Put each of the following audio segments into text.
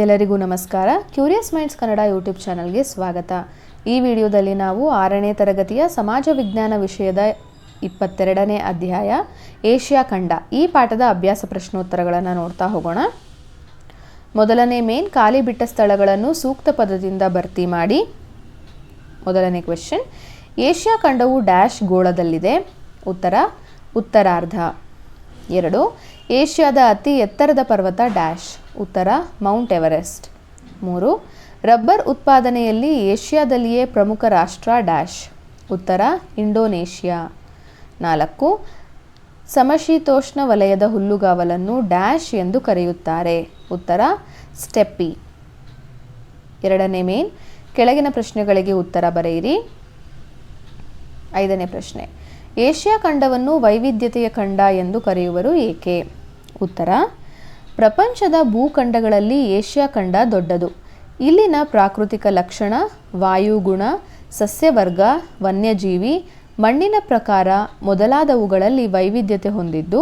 ಎಲ್ಲರಿಗೂ ನಮಸ್ಕಾರ. Curious minds Kannada YouTube ಚಾನಲ್ಗೆ ಸ್ವಾಗತ. ಈ ವಿಡಿಯೋದಲ್ಲಿ ನಾವು ಆರನೇ ತರಗತಿಯ ಸಮಾಜ ವಿಜ್ಞಾನ ವಿಷಯದ ಇಪ್ಪತ್ತೆರಡನೇ ಅಧ್ಯಾಯ, ಏಷ್ಯಾ ಖಂಡ. ಈ ಪಾಠದ ಅಭ್ಯಾಸ ಪ್ರಶ್ನೋತ್ತರಗಳನ್ನು ನೋಡ್ತಾ ಹೋಗೋಣ. ಮೊದಲನೇ ಮೇನ್ ಖಾಲಿ ಬಿಟ್ಟ ಸ್ಥಳಗಳನ್ನು ಸೂಕ್ತ ಪದದಿಂದ ಭರ್ತಿ ಮಾಡಿ. ಮೊದಲನೇ ಕ್ವೆಶನ್ ಏಷ್ಯಾ ಖಂಡವು ಡ್ಯಾಶ್ ಗೋಳದಲ್ಲಿದೆ. ಉತ್ತರ, ಉತ್ತರಾರ್ಧ. ಎರಡು, ಏಷ್ಯಾದ ಅತಿ ಎತ್ತರದ ಪರ್ವತ ಡ್ಯಾಶ್. ಉತ್ತರ, ಮೌಂಟ್ ಎವರೆಸ್ಟ್. ಮೂರು, ರಬ್ಬರ್ ಉತ್ಪಾದನೆಯಲ್ಲಿ ಏಷ್ಯಾದಲ್ಲಿಯೇ ಪ್ರಮುಖ ರಾಷ್ಟ್ರ ಡ್ಯಾಶ್. ಉತ್ತರ, ಇಂಡೋನೇಷ್ಯಾ. ನಾಲ್ಕು, ಸಮಶೀತೋಷ್ಣ ವಲಯದ ಹುಲ್ಲುಗಾವಲನ್ನು ಡ್ಯಾಶ್ ಎಂದು ಕರೆಯುತ್ತಾರೆ. ಉತ್ತರ, ಸ್ಟೆಪ್ಪಿ. ಎರಡನೇ ಮೇನ್, ಕೆಳಗಿನ ಪ್ರಶ್ನೆಗಳಿಗೆ ಉತ್ತರ ಬರೆಯಿರಿ. ಐದನೇ ಪ್ರಶ್ನೆ, ಏಷ್ಯಾ ಖಂಡವನ್ನು ವೈವಿಧ್ಯತೆಯ ಖಂಡ ಎಂದು ಕರೆಯುವರು ಏಕೆ? ಉತ್ತರ ಪ್ರಪಂಚದ ಭೂಖಂಡಗಳಲ್ಲಿ ಏಷ್ಯಾ ಖಂಡ ದೊಡ್ಡದು. ಇಲ್ಲಿನ ಪ್ರಾಕೃತಿಕ ಲಕ್ಷಣ, ವಾಯುಗುಣ, ಸಸ್ಯವರ್ಗ, ವನ್ಯಜೀವಿ, ಮಣ್ಣಿನ ಪ್ರಕಾರ ಮೊದಲಾದವುಗಳಲ್ಲಿ ವೈವಿಧ್ಯತೆ ಹೊಂದಿದ್ದು,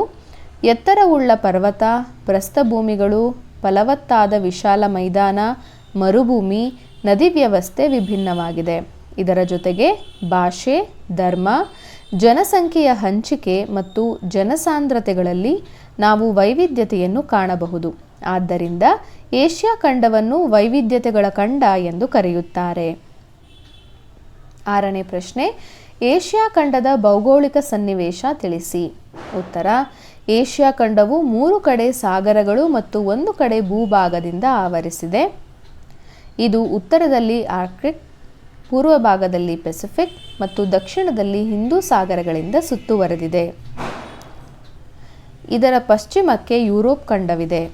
ಎತ್ತರವುಳ್ಳ ಪರ್ವತ, ಪ್ರಸ್ಥಭೂಮಿಗಳು, ಫಲವತ್ತಾದ ವಿಶಾಲ ಮೈದಾನ, ಮರುಭೂಮಿ, ನದಿ ವ್ಯವಸ್ಥೆ ವಿಭಿನ್ನವಾಗಿದೆ. ಇದರ ಜೊತೆಗೆ ಭಾಷೆ, ಧರ್ಮ ಜನಸಂಖ್ಯೆಯ ಹಂಚಿಕೆ ಮತ್ತು ಜನಸಾಂದ್ರತೆಗಳಲ್ಲಿ ನಾವು ವೈವಿಧ್ಯತೆಯನ್ನು ಕಾಣಬಹುದು. ಆದ್ದರಿಂದ ಏಷ್ಯಾ ಖಂಡವನ್ನು ವೈವಿಧ್ಯತೆಗಳ ಖಂಡ ಎಂದು ಕರೆಯುತ್ತಾರೆ. ಆರನೇ ಪ್ರಶ್ನೆ, ಏಷ್ಯಾ ಖಂಡದ ಭೌಗೋಳಿಕ ಸನ್ನಿವೇಶ ತಿಳಿಸಿ. ಉತ್ತರ, ಏಷ್ಯಾ ಖಂಡವು ಮೂರು ಕಡೆ ಸಾಗರಗಳು ಮತ್ತು ಒಂದು ಕಡೆ ಭೂಭಾಗದಿಂದ ಆವರಿಸಿದೆ. ಇದು ಉತ್ತರದಲ್ಲಿ ಆರ್ಕ್ಟಿಕ್ ಪೂರ್ವ ಭಾಗದಲ್ಲಿ ಪೆಸಿಫಿಕ್ ಮತ್ತು ದಕ್ಷಿಣದಲ್ಲಿ ಹಿಂದೂ ಸಾಗರಗಳಿಂದ ಸುತ್ತುವರೆದಿದೆ. ಇದರ ಪಶ್ಚಿಮಕ್ಕೆ ಯುರೋಪ್ ಖಂಡವಿದೆ.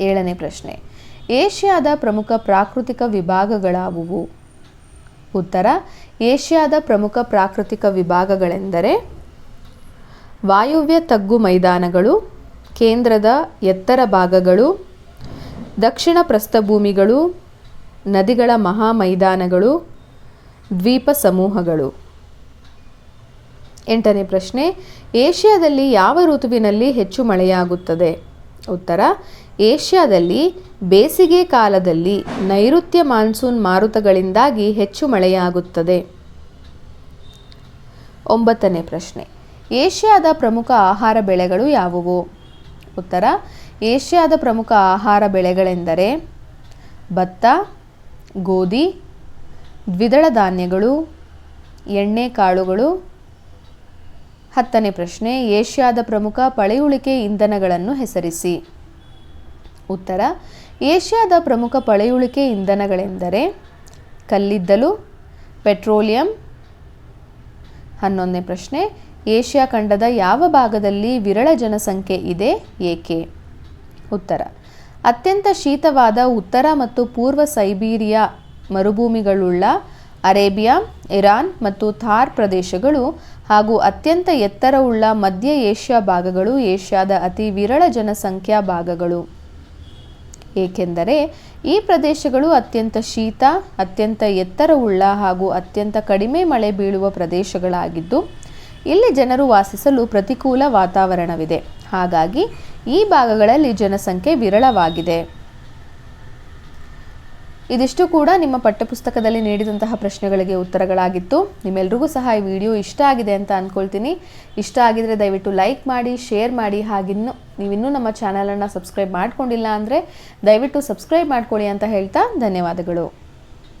ಏಳನೇ ಪ್ರಶ್ನೆ. ಏಷ್ಯಾದ ಪ್ರಮುಖ ಪ್ರಾಕೃತಿಕ ವಿಭಾಗಗಳಾವುವು? ಉತ್ತರ. ಏಷ್ಯಾದ ಪ್ರಮುಖ ಪ್ರಾಕೃತಿಕ ವಿಭಾಗಗಳೆಂದರೆ ವಾಯುವ್ಯ ತಗ್ಗು ಮೈದಾನಗಳು, ಕೇಂದ್ರದ ಎತ್ತರ ಭಾಗಗಳು, ದಕ್ಷಿಣ ಪ್ರಸ್ಥಭೂಮಿಗಳು ನದಿಗಳ ಮಹಾ ಮೈದಾನಗಳು ದ್ವೀಪ ಸಮೂಹಗಳು. ಎಂಟನೇ ಪ್ರಶ್ನೆ, ಏಷ್ಯಾದಲ್ಲಿ ಯಾವ ಋತುವಿನಲ್ಲಿ ಹೆಚ್ಚು ಮಳೆಯಾಗುತ್ತದೆ? ಉತ್ತರ, ಏಷ್ಯಾದಲ್ಲಿ ಬೇಸಿಗೆ ಕಾಲದಲ್ಲಿ ನೈಋತ್ಯ ಮಾನ್ಸೂನ್ ಮಾರುತಗಳಿಂದಾಗಿ ಹೆಚ್ಚು ಮಳೆಯಾಗುತ್ತದೆ. ಒಂಬತ್ತನೇ ಪ್ರಶ್ನೆ, ಏಷ್ಯಾದ ಪ್ರಮುಖ ಆಹಾರ ಬೆಳೆಗಳು ಯಾವುವು? ಉತ್ತರ, ಏಷ್ಯಾದ ಪ್ರಮುಖ ಆಹಾರ ಬೆಳೆಗಳೆಂದರೆ ಭತ್ತ ಗೋಧಿ, ದ್ವಿದಳ ಧಾನ್ಯಗಳು, ಎಣ್ಣೆ ಕಾಳುಗಳು. ಹತ್ತನೇ ಪ್ರಶ್ನೆ, ಏಷ್ಯಾದ ಪ್ರಮುಖ ಪಳೆಯುಳಿಕೆ ಇಂಧನಗಳನ್ನು ಹೆಸರಿಸಿ. ಉತ್ತರ, ಏಷ್ಯಾದ ಪ್ರಮುಖ ಪಳೆಯುಳಿಕೆ ಇಂಧನಗಳೆಂದರೆ ಕಲ್ಲಿದ್ದಲು, ಪೆಟ್ರೋಲಿಯಂ. ಹನ್ನೊಂದನೇ ಪ್ರಶ್ನೆ, ಏಷ್ಯಾ ಖಂಡದ ಯಾವ ಭಾಗದಲ್ಲಿ ವಿರಳ ಜನಸಂಖ್ಯೆ ಇದೆ? ಏಕೆ ಉತ್ತರ ಅತ್ಯಂತ ಶೀತವಾದ ಉತ್ತರ ಮತ್ತು ಪೂರ್ವ ಸೈಬೀರಿಯಾ ಮರುಭೂಮಿಗಳುಳ್ಳ ಅರೇಬಿಯಾ, ಇರಾನ್ ಮತ್ತು ಥಾರ್ ಪ್ರದೇಶಗಳು ಹಾಗೂ ಅತ್ಯಂತ ಎತ್ತರವುಳ್ಳ ಮಧ್ಯ ಏಷ್ಯಾ ಭಾಗಗಳು ಏಷ್ಯಾದ ಅತಿ ವಿರಳ ಜನಸಂಖ್ಯಾ ಭಾಗಗಳು. ಏಕೆಂದರೆ ಈ ಪ್ರದೇಶಗಳು ಅತ್ಯಂತ ಶೀತ, ಅತ್ಯಂತ ಎತ್ತರವುಳ್ಳ ಹಾಗೂ ಅತ್ಯಂತ ಕಡಿಮೆ ಮಳೆ ಬೀಳುವ ಪ್ರದೇಶಗಳಾಗಿದ್ದು, ಇಲ್ಲಿ ಜನರು ವಾಸಿಸಲು ಪ್ರತಿಕೂಲ ವಾತಾವರಣವಿದೆ. ಹಾಗಾಗಿ ಈ ಭಾಗಗಳಲ್ಲಿ ಜನಸಂಖ್ಯೆ ವಿರಳವಾಗಿದೆ. ಇದಿಷ್ಟು ಕೂಡ ನಿಮ್ಮ ಪಠ್ಯಪುಸ್ತಕದಲ್ಲಿ ನೀಡಿದಂತಹ ಪ್ರಶ್ನೆಗಳಿಗೆ ಉತ್ತರಗಳಾಗಿತ್ತು. ನಿಮ್ಮೆಲ್ರಿಗೂ ಸಹ ಈ ವಿಡಿಯೋ ಇಷ್ಟ ಆಗಿದೆ ಅಂತ ಅಂದ್ಕೊಳ್ತೀನಿ ಇಷ್ಟ ಆಗಿದರೆ ದಯವಿಟ್ಟು ಲೈಕ್ ಮಾಡಿ, ಶೇರ್ ಮಾಡಿ, ಹಾಗಿನ್ನು ನೀವಿನ್ನೂ ನಮ್ಮ ಚಾನಲನ್ನು ಸಬ್ಸ್ಕ್ರೈಬ್ ಮಾಡ್ಕೊಂಡಿಲ್ಲ ಅಂದರೆ ದಯವಿಟ್ಟು ಸಬ್ಸ್ಕ್ರೈಬ್ ಮಾಡ್ಕೊಳ್ಳಿ ಅಂತ ಹೇಳ್ತಾ ಧನ್ಯವಾದಗಳು.